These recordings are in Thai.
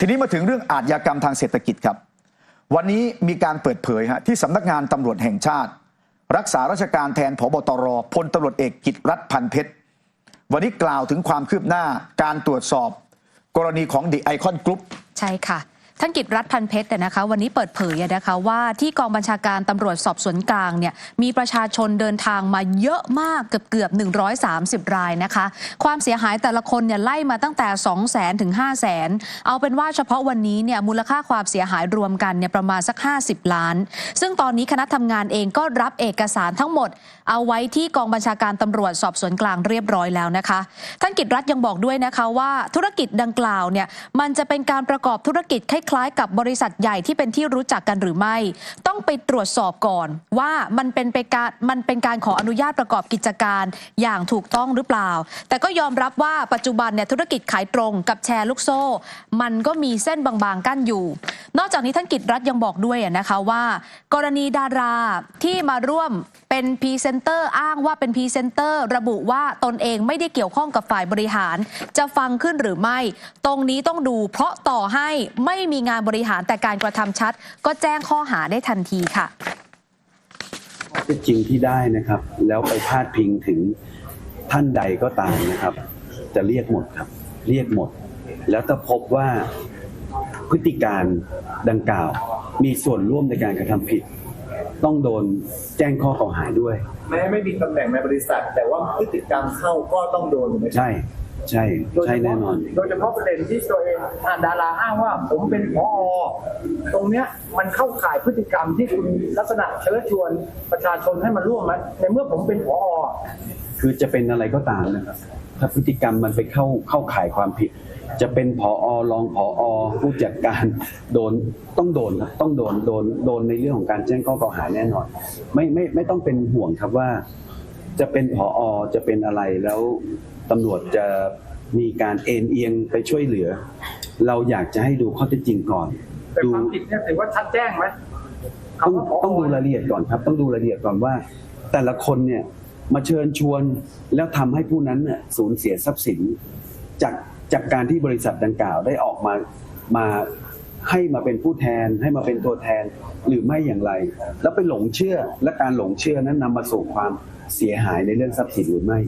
ทีนี้มาถึงเรื่องอาชญากรรมทางเศรษฐกิจครับ วันนี้มีการเปิดเผยฮะที่สำนักงานตำรวจแห่งชาติ รักษาราชการแทนผบตรพลตำรวจเอกกิตรัฐพันเพชรวันนี้กล่าวถึงความคืบหน้าการตรวจสอบ กรณีของดิไอคอนกรุ๊ปใช่ค่ะ ท่านกิตรัฐพันเพชรเนี่ยนะคะวันนี้เปิดเผยนะคะว่าที่กองบัญชาการตำรวจสอบสวนกลางเนี่ยมีประชาชนเดินทางมาเยอะมากเกือบเกือบ130 รายนะคะความเสียหายแต่ละคนเนี่ยไล่มาตั้งแต่ 2 0 0 0 0 0ถึง5 0 0 0 0 0 เอาเป็นว่าเฉพาะวันนี้เนี่ยมูลค่าความเสียหายรวมกันเนี่ยประมาณสัก 50 ล้าน ซึ่งตอนนี้คณะทำงานเองก็รับเอกสารทั้งหมด เอาไว้ที่กองบัญชาการตำรวจสอบสวนกลางเรียบร้อยแล้วนะคะท่านกิตรัฐยังบอกด้วยนะคะว่าธุรกิจดังกล่าวเนี่ยมันจะเป็นการประกอบธุรกิจคล้ายๆกับบริษัทใหญ่ที่เป็นที่รู้จักกันหรือไม่ ต้องไปตรวจสอบก่อน ว่ามันเป็นไปการมันเป็นการขออนุญาตประกอบกิจการอย่างถูกต้องหรือเปล่า แต่ก็ยอมรับว่าปัจจุบันเนี่ยธุรกิจขายตรงกับแชร์ลูกโซ่ มันก็มีเส้นบางๆกั้นอยู่ นอกจากนี้ท่านกิตรัฐยังบอกด้วยนะคะว่า กรณีดาราที่มาร่วมเป็นพรีเซนเตอร์อ้างว่าเป็นพรีเซนเตอร์ ระบุว่าตนเองไม่ได้เกี่ยวข้องกับฝ่ายบริหาร จะฟังขึ้นหรือไม่ ตรงนี้ต้องดู เพราะต่อให้ไม่มีงานบริหารแต่การกระทำชัด ก็แจ้งข้อหาได้ทันทีค่ะข้อเท็จจริงที่ได้นะครับ แล้วไปพาดพิงถึงท่านใดก็ตามนะครับ จะเรียกหมดครับ เรียกหมด แล้วถ้าพบว่าพฤติการดังกล่าว มีส่วนร่วมในการกระทำผิด ต้องโดนแจ้งข้อกล่าวหาด้วย แม้ไม่มีตำแหน่งในบริษัท แต่ว่าพฤติกรรมเข้าก็ต้องโดนถูกไหมครับใช่ ใช่โดยเฉใช่พาะแน่นอน โดยเฉพาะประเด็นที่ตัวเองอ่าดาราอ้างว่า ผมเป็นพอตรงเนี้ยมันเข้าข่ายพฤติกรรมที่คุณลักษณะเชิญชวนประชาชนให้มาร่วมไหมในเมื่อผมเป็นพอคือจะเป็นอะไรก็ตามนะครับ ถ้าพฤติกรรมมันไปเข้าเข้าข่ายความผิด จะเป็นผอรองผอผู้จัดการโดนต้องโดนครับต้องโดนโดนโดนในเรื่องของการแจ้งข้อกล่าวหาแน่นอน ไม่ไม่ไม่ต้องเป็นห่วงครับว่า จะเป็นผอจะเป็นอะไรแล้ว ตำรวจจะมีการเอ็นเอียงไปช่วยเหลือ เราอยากจะให้ดูข้อเท็จจริงก่อน แต่ดูความผิดเนี่ยถือว่าชัดแจ้งไหมต้องคำว่าผต้องดูรายละเอียดก่อนครับ ต้องดูรายละเอียดก่อนว่า แต่ละคนเนี่ยมาเชิญชวนแล้วทำให้ผู้นั้นเนี่ยสูญเสียทรัพย์สิน จากจากการที่บริษัทดังกล่าวได้ออกมามาให้มาเป็นผู้แทนให้มาเป็นตัวแทนหรือไม่อย่างไร แล้วไปหลงเชื่อและการหลงเชื่อนั้นนำมาสู่ความ เสียหายในเรื่องทรัพย์สินหรือไม่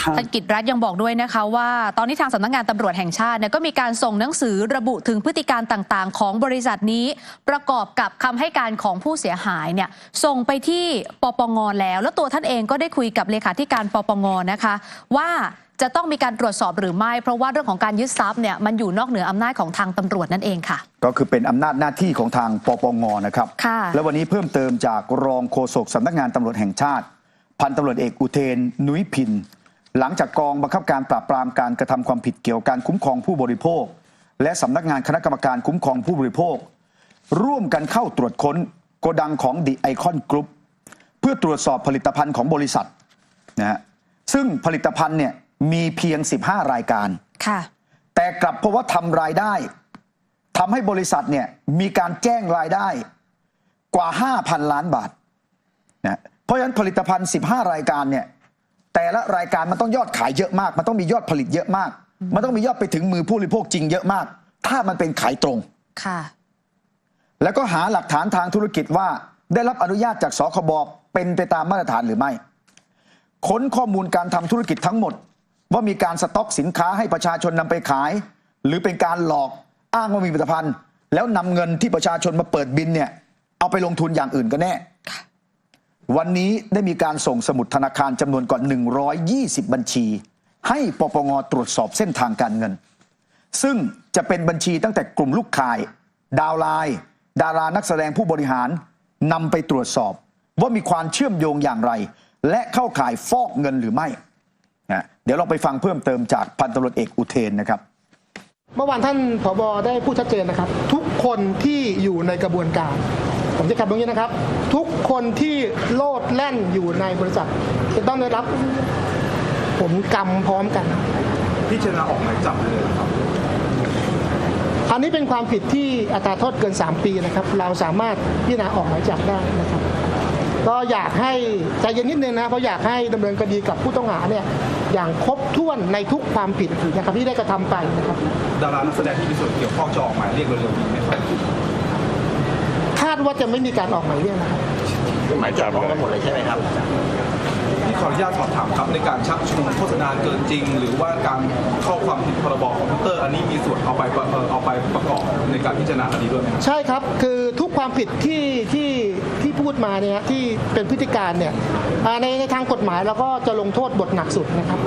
ถ้าท่านกิตรัฐยังบอกด้วยนะคะว่า ตอนนี้ทางสำนักงานตำรวจแห่งชาติเนี่ยก็มีการส่งหนังสือระบุถึงพฤติการต่างๆ ของบริษัทนี้ ประกอบกับคำให้การของผู้เสียหายเนี่ยส่งไปที่ปปงแล้ว แล้วตัวท่านเองก็ได้คุยกับเลขาธิการปปงนะคะ ว่าจะต้องมีการตรวจสอบหรือไม่ เพราะว่าเรื่องของการยึดทรัพย์เนี่ยมันอยู่นอกเหนืออำนาจของทางตำรวจนั่นเองค่ะ ก็คือเป็นอำนาจหน้าที่ของทางปปงนะครับค่ะแล้ววันนี้เพิ่มเติมจากรองโฆษกสำนักงานตำรวจแห่งชาติ พันตำรวจเอกอุเทน นุ้ยพิน หลังจากกองบังคับการปราบปรามการกระทำความผิดเกี่ยวกับการคุ้มครองผู้บริโภค และสำนักงานคณะกรรมการคุ้มครองผู้บริโภค ร่วมกันเข้าตรวจค้นโกดังของดิไอคอนกรุ๊ปเพื่อตรวจสอบผลิตภัณฑ์ของบริษัทนะฮะซึ่งผลิตภัณฑ์เนี่ยมีเพียง 15 รายการ ค่ะ แต่กลับเพราะว่าทำรายได้ทำให้บริษัทเนี่ยมีการแจ้งรายได้กว่า 5,000 ล้านบาทนะเพ ราะฉะนั้นผลิตภัณฑ์ 15 รายการเนี่ยแต่ละรายการมันต้องยอดขายเยอะมาก มันต้องมียอดผลิตเยอะมาก มันต้องมียอดไปถึงมือผู้บริโภคจริงเยอะมาก ถ้ามันเป็นขายตรงค่ะ แล้วก็หาหลักฐานทางธุรกิจว่า ได้รับอนุญาตจากสคบเป็นไปตามมาตรฐานหรือไม่ ค้นข้อมูลการทำธุรกิจทั้งหมด ว่ามีการสต็อกสินค้าให้ประชาชนนำไปขาย หรือเป็นการหลอกอ้างว่ามีผลิตภัณฑ์ แล้วนำเงินที่ประชาชนมาเปิดบินเนี่ยเอาไปลงทุนอย่างอื่นกันแน่ วันนี้ได้มีการส่งสมุดธนาคารจำนวนกว่า 120 บัญชี ให้ปปงตรวจสอบเส้นทางการเงิน ซึ่งจะเป็นบัญชีตั้งแต่กลุ่มลูกข่าย ดาวไลน์ดารานักแสดงผู้บริหารนำไปตรวจสอบ ว่ามีความเชื่อมโยงอย่างไร และเข้าข่ายฟอกเงินหรือไม่นะเดี๋ยวเราไปฟังเพิ่มเติมจากพันตำรวจเอกอุเทนนะครับ เมื่อวานท่านผบได้พูดชัดเจนนะครับ ทุกคนที่อยู่ในกระบวนการ ผมจะกลับตรงนี้นะครับ ทุกคนที่โลดแล่นอยู่ในบริษัทจะต้องได้รับผลกรรมพร้อมกัน พิจารณาออกหมายจับเลยเหรอครับ อันนี้เป็นความผิดที่อัตราโทษเกิน 3 ปีนะครับ เราสามารถพิจารณาออกหมายจับได้นะครับ ก็อยากให้ใจเย็นนิดนึงนะเพราะอยากให้ดำเนินคดีกับผู้ต้องหาเนี่ยอย่างครบถ้วนในทุกความผิดนะครับที่ได้กระทำไปนะครับ ดารานักแสดงที่มีส่วนเกี่ยวข้องจะออกหมายเรียกเร็วๆนี้ไหมครับคาดว่าจะไม่มีการออกหมายเรียกนะครับหมายจับกันหมดเลยใช่ไหมครับที่ขออนุญาตสอบถามครับในการชักชวนโฆษณาเกินจริง หรือว่าการเข้าความผิดพรบคอมพิวเตอร์ อันนี้มีส่วนเอาไปเอ่อเอาไปประกอบในการพิจารณาคดีด้วยไหมครับใช่ครับคือทุก ความผิดที่ที่ที่พูดมาเนี่ยที่เป็นพฤติการเนี่ยในในทางกฎหมายเราก็จะลงโทษบทหนักสุดนะครับ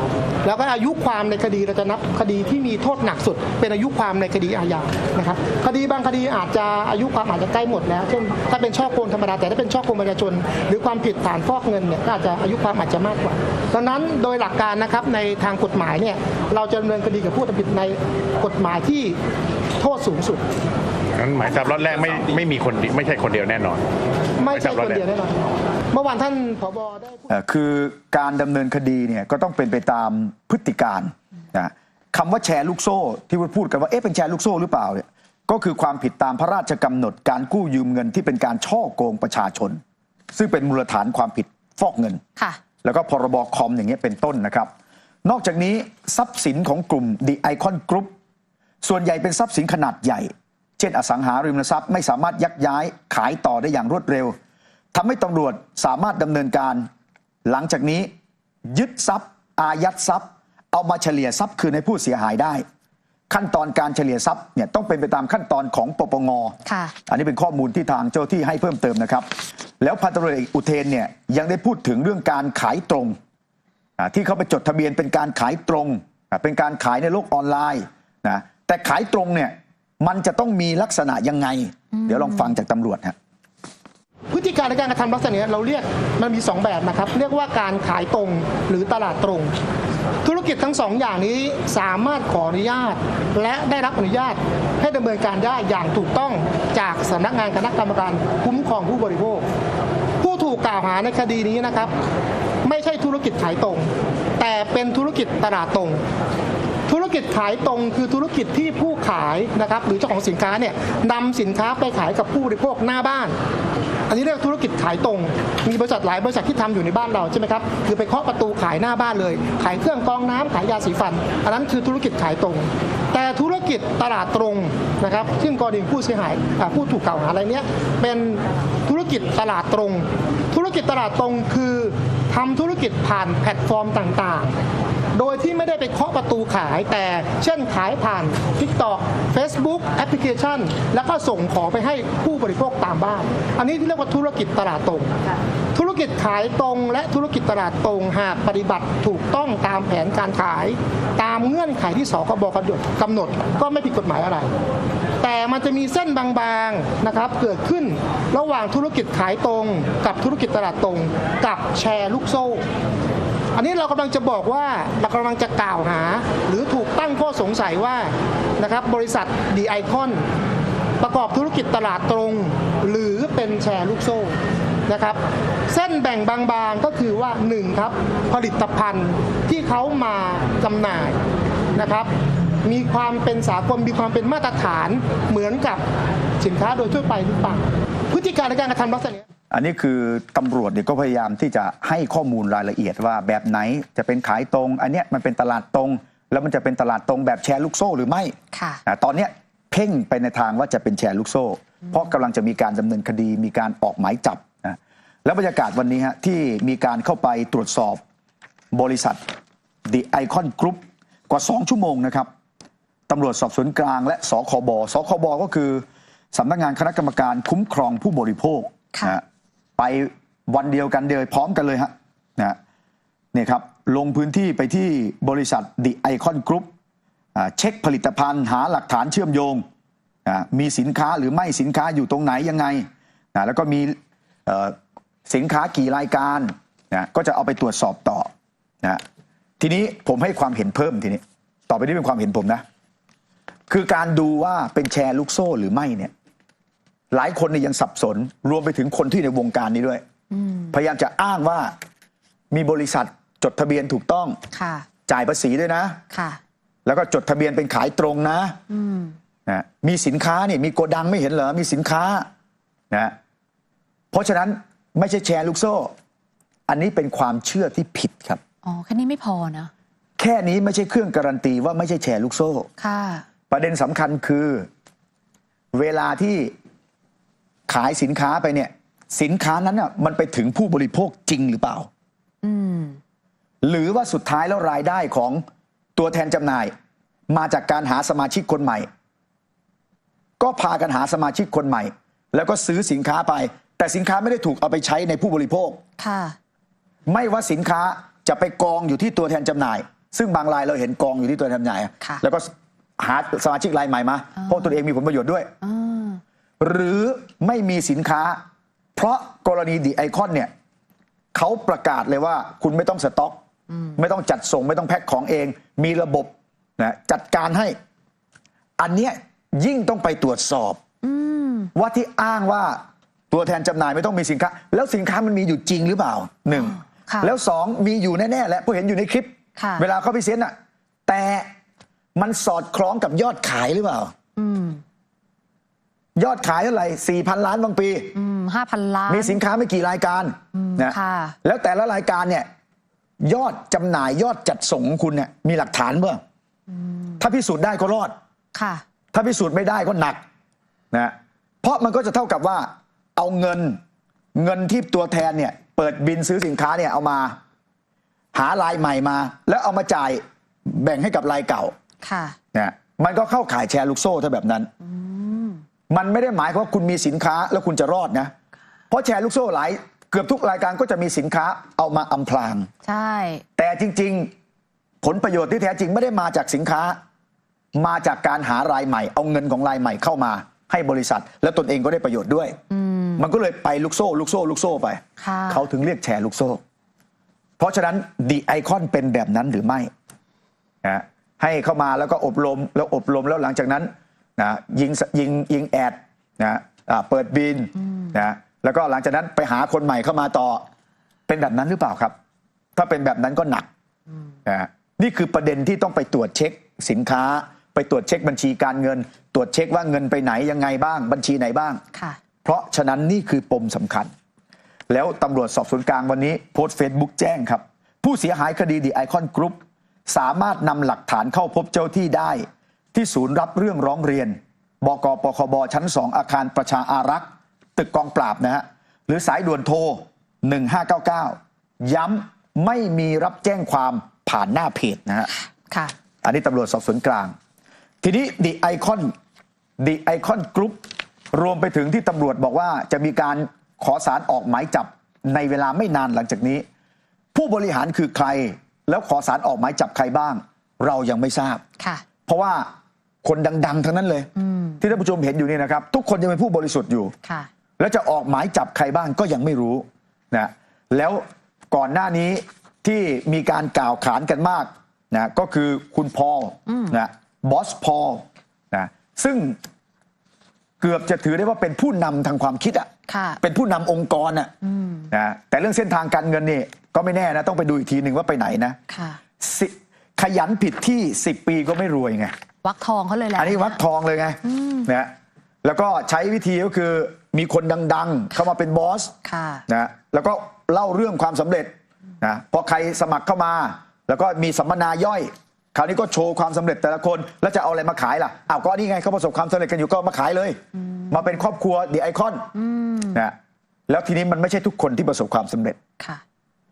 แล้วก็อายุความในคดีเราจะนับคดีที่มีโทษหนักสุด เป็นอายุความในคดีอาญานะครับ คดีบางคดีอาจจะอายุความอาจจะใกล้หมดแล้วเช่นถ้าเป็นช่อโกงธรรมดาแต่ถ้าเป็นช่อโกงประชาชน หรือความผิดฐานฟอกเงินเนี่ยก็อาจจะอายุความอาจจะมากกว่าดังนั้นโดยหลักการนะครับในทางกฎหมายเนี่ยเราจะดำเนินคดีกับผู้ทำผิดในกฎหมายที่โทษสูงสุด งั้นหมายจับรถแรกไม่ไม่มีคนเดีไม่ใช่คนเดียวแน่นอน ไม่ใช่คนเดียวแน่นอนเมื่อวานท่านผบได้พูดเอ่อคือการดำเนินคดีเนี่ยก็ต้องเป็นไปตามพฤติการนะคำว่าแชร์ลูกโซ่ที่พูดกันว่าเอ๊ะเป็นแชร์ลูกโซ่หรือเปล่าเนี่ยก็คือความผิดตามพระราชกำหนดการกู้ยืมเงินที่เป็นการช่อโกงประชาชน ซึ่งเป็นมูลฐานความผิดฟอกเงินค่ะแล้วก็พรบคอมอย่างเงี้ยเป็นต้นนะครับ นอกจากนี้ทรัพย์สินของกลุ่ม The Icon Group ส่วนใหญ่เป็นทรัพย์สินขนาดใหญ่เช่นอสังหาริมทรัพย์ไม่สามารถยักย้ายขายต่อได้อย่างรวดเร็วทำให้ตำรวจสามารถดำเนินการ หลังจากนี้ ยึดทรัพย์ อายัดทรัพย์ เอามาเฉลี่ยทรัพย์คืนให้ผู้เสียหายได้ ขั้นตอนการเฉลี่ยทรัพย์เนี่ยต้องเป็นไปตามขั้นตอนของปปงค่ะอันนี้เป็นข้อมูลที่ทางเจ้าที่ให้เพิ่มเติมนะครับ แล้วพันตำรวจเอกอุเทนเนี่ยยังได้พูดถึงเรื่องการขายตรงที่เขาไปจดทะเบียนเป็นการขายตรง เป็นการขายในโลกออนไลน์นะแต่ขายตรงเนี่ย มันจะต้องมีลักษณะยังไง เดี๋ยวลองฟังจากตำรวจฮะพฤติการในการกระทำลักษณะนี้เราเรียกมันมี 2 แบบนะครับ เรียกว่าการขายตรงหรือตลาดตรง ธุรกิจทั้งสองอย่างนี้สามารถขออนุญาต และได้รับอนุญาตให้ดำเนินการได้อย่างถูกต้องจากสำนักงานคณะกรรมการคุ้มครองผู้บริโภค ผู้ถูกกล่าวหาในคดีนี้นะครับ ไม่ใช่ธุรกิจขายตรง แต่เป็นธุรกิจตลาดตรง ธุรกิจขายตรงคือธุรกิจที่ผู้ขายนะครับหรือเจ้าของสินค้าเนี่ยนำสินค้าไปขายกับผู้บริโภคหน้าบ้าน อันนี้เรียกธุรกิจขายตรง มีบริษัทหลายบริษัทที่ทำอยู่ในบ้านเราใช่ไหมครับคือไปเคาะประตูขายหน้าบ้านเลย ขายเครื่องกรองน้ำขายยาสีฟัน อันนั้นคือธุรกิจขายตรง แต่ธุรกิจตลาดตรงนะครับซึ่งกรณีผู้เสียหายผู้ถูกกล่าวหาอะไรเนี้ยเป็นธุรกิจตลาดตรง ธุรกิจตลาดตรงคือทำธุรกิจผ่านแพลตฟอร์มต่างๆ โดยที่ไม่ได้ไปเคาะประตูขายแต่เช่นขายผ่าน TikTok Facebook แอปพลิเคชัน แล้วก็ส่งของไปให้ผู้บริโภคตามบ้าน อันนี้ที่เรียกว่าธุรกิจตลาดตรง ธุรกิจขายตรงและธุรกิจตลาดตรงหากปฏิบัติถูกต้องตามแผนการขาย ตามเงื่อนไขที่สคบกำหนดกำหนดก็ไม่ผิดกฎหมายอะไรแต่มันจะมีเส้นบางๆนะครับเกิดขึ้นระหว่างธุรกิจขายตรง กับธุรกิจตลาดตรง กับแชร์ลูกโซ่ อันนี้เรากำลังจะบอกว่าเรากำลังจะกล่าวหา หรือถูกตั้งข้อสงสัยว่านะครับบริษัทดีไอคอนประกอบธุรกิจตลาดตรง หรือเป็นแชร์ลูกโซ่นะครับเส้นแบ่งบางๆก็คือว่าหนึ่งครับผลิตภัณฑ์ที่เขามาจำหน่ายนะครับมีความเป็นสากลมีความเป็นมาตรฐานเหมือนกับสินค้าโดยทั่วไปหรือเปล่าพฤติการในการกระทำลักษณะนี้ อันนี้คือตำรวจเนี่ยก็พยายามที่จะให้ข้อมูลรายละเอียดว่าแบบไหนจะเป็นขายตรง อันเนี้ยมันเป็นตลาดตรง แล้วมันจะเป็นตลาดตรงแบบแชร์ลูกโซ่หรือไม่ค่ะนะตอนเนี้ยเพ่งไปในทางว่าจะเป็นแชร์ลูกโซ่ เพราะกำลังจะมีการดำเนินคดีมีการออกหมายจับนะแล้วบรรยากาศวันนี้ฮะที่มีการเข้าไปตรวจสอบบริษัท The Icon Group กว่า 2 ชั่วโมงนะครับ ตำรวจสอบสวนกลางและสคบสคบก็คือสำนักงานคณะกรรมการคุ้มครองผู้บริโภคค่ะ นะฮะ ไปวันเดียวกันเลยพร้อมกันเลยฮะนะเนี่ยครับลงพื้นที่ไปที่บริษัท The Icon Group เช็คผลิตภัณฑ์หาหลักฐานเชื่อมโยงมีสินค้าหรือไม่สินค้าอยู่ตรงไหนยังไงนะแล้วก็มีสินค้ากี่รายการนะก็จะเอาไปตรวจสอบต่อนะทีนี้ผมให้ความเห็นเพิ่มทีนี้ ต่อไปนี้เป็นความเห็นผมนะ คือการดูว่าเป็นแชร์ลูกโซ่หรือไม่เนี่ย หลายคนเนี่ยยังสับสน รวมไปถึงคนที่ในวงการนี้ด้วย พยายามจะอ้างว่ามีบริษัทจดทะเบียนถูกต้องค่ะจ่ายภาษีด้วยนะค่ะ แล้วก็จดทะเบียนเป็นขายตรงนะอืมนะมีสินค้าเนี่ยมีโกดังไม่เห็นเหรอมีสินค้านะเพราะฉะนั้นไม่ใช่แชร์ลูกโซ่ อันนี้เป็นความเชื่อที่ผิดครับอ๋อแค่นี้ไม่พอนะแค่นี้ไม่ใช่เครื่องการันตีว่าไม่ใช่แชร์ลูกโซ่ค่ะ ประเด็นสำคัญคือ เวลาที่ ขายสินค้าไปเนี่ย สินค้านั้นน่ะมันไปถึงผู้บริโภคจริงหรือเปล่าอืมหรือว่าสุดท้ายแล้วรายได้ของตัวแทนจำหน่าย มาจากการหาสมาชิกคนใหม่ ก็พากันหาสมาชิกคนใหม่ แล้วก็ซื้อสินค้าไป แต่สินค้าไม่ได้ถูกเอาไปใช้ในผู้บริโภคค่ะ ไม่ว่าสินค้าจะไปกองอยู่ที่ตัวแทนจำหน่าย ซึ่งบางรายเราเห็นกองอยู่ที่ตัวแทนจำหน่ายค่ะแล้วก็หาสมาชิกรายใหม่มาเพราะตัวเองมีผลประโยชน์ด้วยอ่าหรือ ไม่มีสินค้า เพราะกรณีดีไอคอนเนี่ยเขาประกาศเลยว่าคุณไม่ต้องสต็อก ไม่ต้องจัดส่งไม่ต้องแพ็คของเอง มีระบบนะจัดการให้ อันเนี้ยยิ่งต้องไปตรวจสอบอืมว่าที่อ้างว่าตัวแทนจำหน่ายไม่ต้องมีสินค้า แล้วสินค้ามันมีอยู่จริงหรือเปล่าหนึ่งค่ะแล้วสองมีอยู่แน่ๆแหละเพราะเห็นอยู่ในคลิปค่ะเวลาเขาไปเซ็นอะแต่มันสอดคล้องกับยอดขายหรือเปล่าอืม ยอดขายเท่าไหร่สี่พันล้านบางปีอืมห้าพันล้าน มีสินค้าไม่กี่รายการนะค่ะแล้วแต่ละรายการเนี่ย ยอดจำหน่ายยอดจัดส่งของคุณเนี่ยมีหลักฐานเมื่ออถ้าพิสูจน์ได้ก็รอดค่ะ ถ้าพิสูจน์ไม่ได้ก็หนักนะเพราะมันก็จะเท่ากับว่า เอาเงินเงินที่ตัวแทนเนี่ย เปิดบินซื้อสินค้าเนี่ยเอามา หารายใหม่มา แล้วเอามาจ่ายแบ่งให้กับรายเก่าค่ะนะมันก็เข้าขายแชร์ลูกโซ่ถ้าแบบนั้น มันไม่ได้หมายความว่าคุณมีสินค้าแล้วคุณจะรอดนะ เพราะแชร์ลูกโซ่หลายเกือบทุกรายการก็จะมีสินค้าเอามาอำพราง ใช่ แต่จริง ๆ ผลประโยชน์ที่แท้จริงไม่ได้มาจากสินค้า มาจากการหารายใหม่ เอาเงินของรายใหม่เข้ามาให้บริษัท แล้วตนเองก็ได้ประโยชน์ด้วย มันก็เลยไปลูกโซ่ ลูกโซ่ ลูกโซ่ไป ค่ะ เขาถึงเรียกแชร์ลูกโซ่ เพราะฉะนั้นดีไอคอนเป็นแบบนั้นหรือไม่นะให้เข้ามาแล้วก็อบรมแล้วอบรมแล้วหลังจากนั้น นะยิงสยิงยิงแอดนะอ่าเปิดบินนะแล้วก็หลังจากนั้นไปหาคนใหม่เข้ามาต่อ เป็นแบบนั้นหรือเปล่าครับ ถ้าเป็นแบบนั้นก็หนักนะนี่คือประเด็นที่ต้องไปตรวจเช็คสินค้า ไปตรวจเช็คบัญชีการเงิน ตรวจเช็คว่าเงินไปไหนยังไงบ้าง บัญชีไหนบ้างค่ะเพราะฉะนั้นนี่คือปมสำคัญ แล้วตำรวจสอบสวนกลางวันนี้โพสต์เฟซบุ๊กแจ้งครับ ผู้เสียหายคดีดีไอคอนกรุ๊ปสามารถนำหลักฐานเข้าพบเจ้าที่ได้ ที่ศูนย์รับเรื่องร้องเรียน บกปคบชั้น 2 อาคารประชาอารักษ์ ตึกกองปราบนะฮะ หรือสายด่วนโทร 1599 ย้ำไม่มีรับแจ้งความผ่านหน้าเพจนะฮะค่ะ อันนี้ตำรวจสอบสวนกลาง ทีนี้ดีไอคอนดีไอคอนกรุ๊ปรวมไปถึงที่ตำรวจบอกว่าจะมีการขอสารออกหมายจับในเวลาไม่นานหลังจากนี้ ผู้บริหารคือใคร แล้วขอสารออกหมายจับใครบ้าง เรายังไม่ทราบค่ะเพราะว่า คนดัง ๆ ทั้งนั้นเลย ที่ท่านผู้ชมเห็นอยู่นี่นะครับ ทุกคนยังเป็นผู้บริสุทธิ์อยู่ค่ะแล้วจะออกหมายจับใครบ้างก็ยังไม่รู้นะแล้วก่อนหน้านี้ที่มีการกล่าวขานกันมากนะก็คือคุณพอลนะบอสพอลนะซึ่งเกือบจะถือได้ว่าเป็นผู้นำทางความคิดอะค่ะเป็นผู้นำองค์กรอะนะแต่เรื่องเส้นทางการเงินนี่ก็ไม่แน่นะต้องไปดูอีกทีหนึ่งว่าไปไหนนะค่ะสิขยันผิดที่ 10 ปีก็ไม่รวยไง วักทองเขาเลยแหละอันนี้วัดทองเลยไงนะแล้วก็ใช้วิธีก็คือมีคนดังๆ เข้ามาเป็นบอสค่ะนะแล้วก็เล่าเรื่องความสำเร็จนะพอใครสมัครเข้ามา แล้วก็มีสัมมนาย่อย คราวนี้ก็โชว์ความสำเร็จแต่ละคน แล้วจะเอาอะไรมาขายล่ะอ้าวก็นี่ไงเขาประสบความสำเร็จกันอยู่ก็มาขายเลย มาเป็นครอบครัวดีไอคอนนะแล้วทีนี้มันไม่ใช่ทุกคนที่ประสบความสำเร็จค่ะ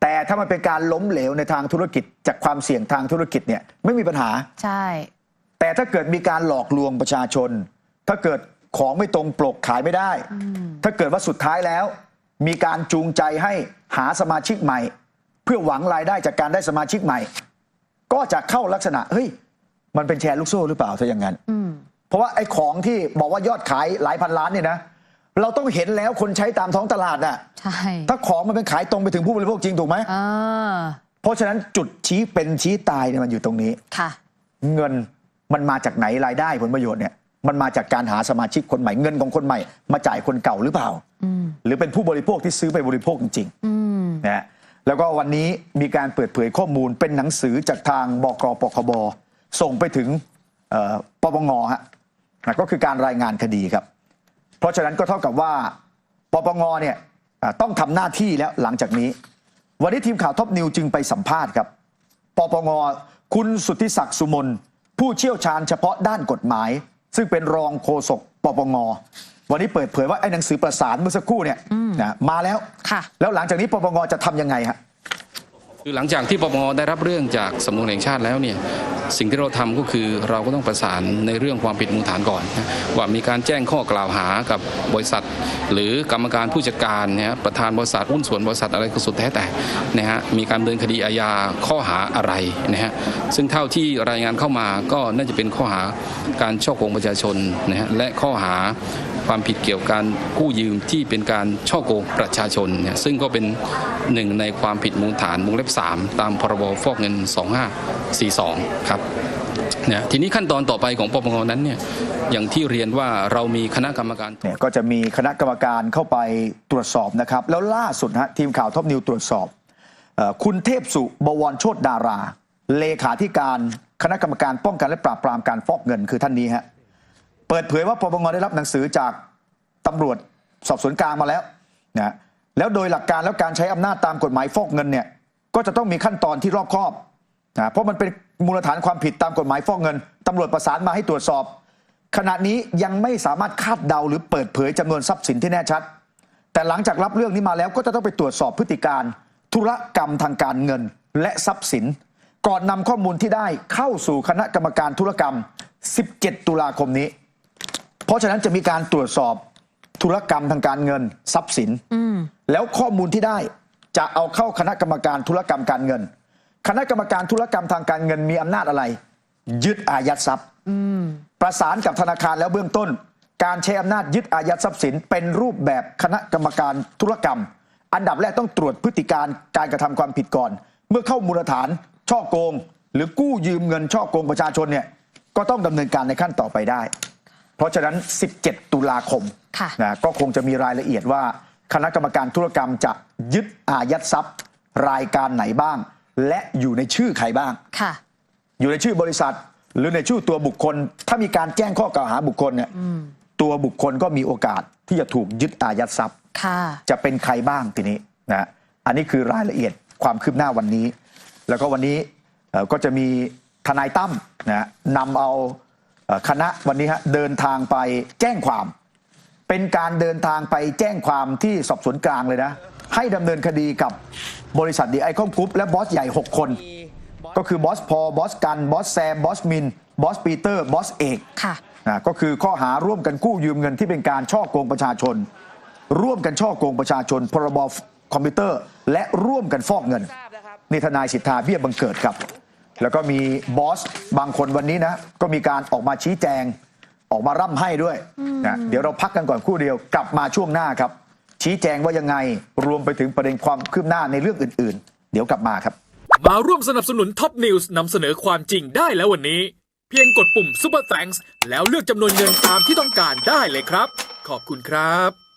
แต่ถ้ามันเป็นการล้มเหลวในทางธุรกิจจากความเสี่ยงทางธุรกิจเนี่ยไม่มีปัญหาใช่ แต่ถ้าเกิดมีการหลอกลวงประชาชน ถ้าเกิดของไม่ตรงปกขายไม่ได้ ถ้าเกิดว่าสุดท้ายแล้ว มีการจูงใจให้หาสมาชิกใหม่ เพื่อหวังรายได้จากการได้สมาชิกใหม่ ก็จะเข้าลักษณะเฮ้ยมันเป็นแชร์ลูกโซ่หรือเปล่าถ้าอย่างนั้นอืมเพราะว่าไอ้ของที่บอกว่ายอดขายหลายพันล้านเนี่ยนะเราต้องเห็นแล้วคนใช้ตามท้องตลาดน่ะใช่ถ้าของมันเป็นขายตรงไปถึงผู้บริโภคจริงถูกไหมอ่าเพราะฉะนั้นจุดชี้เป็นชี้ตายเนี่ยมันอยู่ตรงนี้ค่ะ เงิน มันมาจากไหนรายได้ผลประโยชน์เนี่ยมันมาจากการหาสมาชิกคนใหม่เงินของคนใหม่ มาจ่ายคนเก่าหรือเปล่า หรือเป็นผู้บริโภคที่ซื้อไปบริโภคจริงอืมๆนะฮะแล้วก็วันนี้มีการเปิดเผยข้อมูลเป็นหนังสือจากทางบกปคบส่งไปถึงเอ่อปปงฮะนะก็คือการรายงานคดีครับ เพราะฉะนั้นก็เท่ากับว่าปปงเนี่ยอ่าต้องทำหน้าที่แล้วหลังจากนี้ วันนี้ทีมข่าวท็อปนิวจึงไปสัมภาษณ์ครับปปงคุณสุทธิศักดิ์สุมน ผู้เชี่ยวชาญเฉพาะด้านกฎหมาย ซึ่งเป็นรองโฆษกปปงวันนี้เปิดเผยว่าไอ้หนังสือประสานเมื่อสักครู่เนี่ยนะมาแล้ว ค่ะ แล้วหลังจากนี้ปปงจะทำยังไงฮะ คือหลังจากที่ปปงได้รับเรื่องจากสำนักงานแห่งชาติแล้วเนี่ยสิ่งที่เราทำก็คือเราก็ต้องประสานในเรื่องความผิดมูลฐานก่อนนะว่ามีการแจ้งข้อกล่าวหากับบริษัท หรือกรรมการผู้จัดการเนี่ยฮะประธานบริษัทหุ้นส่วนบริษัทอะไรก็สุดแท้แต่นะฮะมีการดำเดินคดีอาญาข้อหาอะไรนะฮะซึ่งเท่าที่รายงานเข้ามาก็น่าจะเป็นข้อหาการช่อโกงประชาชนนะฮะและข้อหา ความผิดเกี่ยวกับการกู้ยืมที่เป็นการช่อโกงประชาชนเนี่ยซึ่งก็เป็นหนึ่งในความผิดมูลฐานวงเล็บ 3 ตามพรบฟอกเงิน 2542 ครับเนี่ยทีนี้ขั้นตอนต่อไปของปปงนั้นเนี่ยอย่างที่เรียนว่าเรามีคณะกรรมการเนี่ยก็จะมีคณะกรรมการเข้าไปตรวจสอบนะครับ แล้วล่าสุดฮะทีมข่าวท็อปนิวตรวจสอบอคุณเทพสุบวรโชตดารา เลขาธิการคณะกรรมการป้องกันและปราบปรามการฟอกเงินคือท่านนี้ฮะ เปิดเผยว่าปปงได้รับหนังสือจากตำรวจสอบสวนกลางมาแล้วนะแล้วโดยหลักการแล้วการใช้อำนาจตามกฎหมายฟอกเงินเนี่ยก็จะต้องมีขั้นตอนที่รอบคอบนะเพราะมันเป็นมูลฐานความผิดตามกฎหมายฟอกเงินตำรวจประสานมาให้ตรวจสอบ ขณะนี้ยังไม่สามารถคาดเดาหรือเปิดเผยจำนวนทรัพย์สินที่แน่ชัด แต่หลังจากรับเรื่องนี้มาแล้วก็จะต้องไปตรวจสอบพฤติการ ธุรกรรมทางการเงินและทรัพย์สิน ก่อนนำข้อมูลที่ได้เข้าสู่คณะกรรมการธุรกรรม 17 ตุลาคมนี้ ราะฉะนั้นจะมีการตรวจสอบธุรกรรมทางการเงินทรัพย์สิน แล้วข้อมูลที่ได้จะเอาเข้าคณะกรรมการธุรกรรมการเงิน คณะกรรมการธุรกรรมทางการเงินมีอำนาจอะไร ยึดอายัดทรัพย์ประสานกับธนาคารแล้วเบื้องต้น การใช้อำนาจยึดอายัดทรัพย์สิน เป็นรูปแบบคณะกรรมการธุรกรรม อันดับแรกต้องตรวจพฤติการการกระทำความผิดก่อน เมื่อเข้ามูลฐาน ช่อโกง หรือกู้ยืมเงินช่อโกงประชาชนเนี่ยก็ต้องดำเนินการในขั้นต่อไปได้ เพราะฉะนั้น 17 ตุลาคมค่ะ นะก็คงจะมีรายละเอียดว่า คณะกรรมการธุรกรรมจะยึดอายัดทรัพย์ รายการไหนบ้าง และอยู่ในชื่อใครบ้าง ค่ะ อยู่ในชื่อบริษัท หรือในชื่อตัวบุคคล ถ้ามีการแจ้งข้อกล่าวหาบุคคลเนี่ยตัวบุคคลก็มีโอกาสที่จะถูกยึดอายัดทรัพย์ ค่ะ จะเป็นใครบ้างทีนี้นะอันนี้คือรายละเอียดความคืบหน้าวันนี้ แล้วก็วันนี้เอ่อก็จะมีทนายตั้มนะนำเอาเอ่อ คณะวันนี้ฮะเดินทางไปแจ้งความ เป็นการเดินทางไปแจ้งความที่สอบสวนกลางเลยนะ ให้ดำเนินคดีกับบริษัทดีไอคอนกรุ๊ปและบอสใหญ่ 6 คน ก็คือบอสพอบอสกันบอสแซมบอสมินบอสปีเตอร์บอสเอกค่ะนะก็คือข้อหาร่วมกันกู้ยืมเงินที่เป็นการช่อโกงประชาชน ร่วมกันช่อโกงประชาชนพรบคอมพิวเตอร์ และร่วมกันฟอกเงินนี่ทนายสิทธาเบี้ยบังเกิดครับ แล้วก็มีบอสบางคนวันนี้นะ ก็มีการออกมาชี้แจง ออกมาร่ำให้ด้วยนะเดี๋ยวเราพักกันก่อนครู่เดียวกลับมาช่วงหน้าครับ ชี้แจงว่ายังไงรวมไปถึงประเด็นความคืบหน้าในเรื่องอื่น ๆ เดี๋ยวกลับมาครับ มาร่วมสนับสนุนท็อปนิวส์นำเสนอความจริงได้แล้ววันนี้ เพียงกดปุ่ม Super Thanks แล้วเลือกจำนวนเงินตามที่ต้องการได้เลยครับ ขอบคุณครับ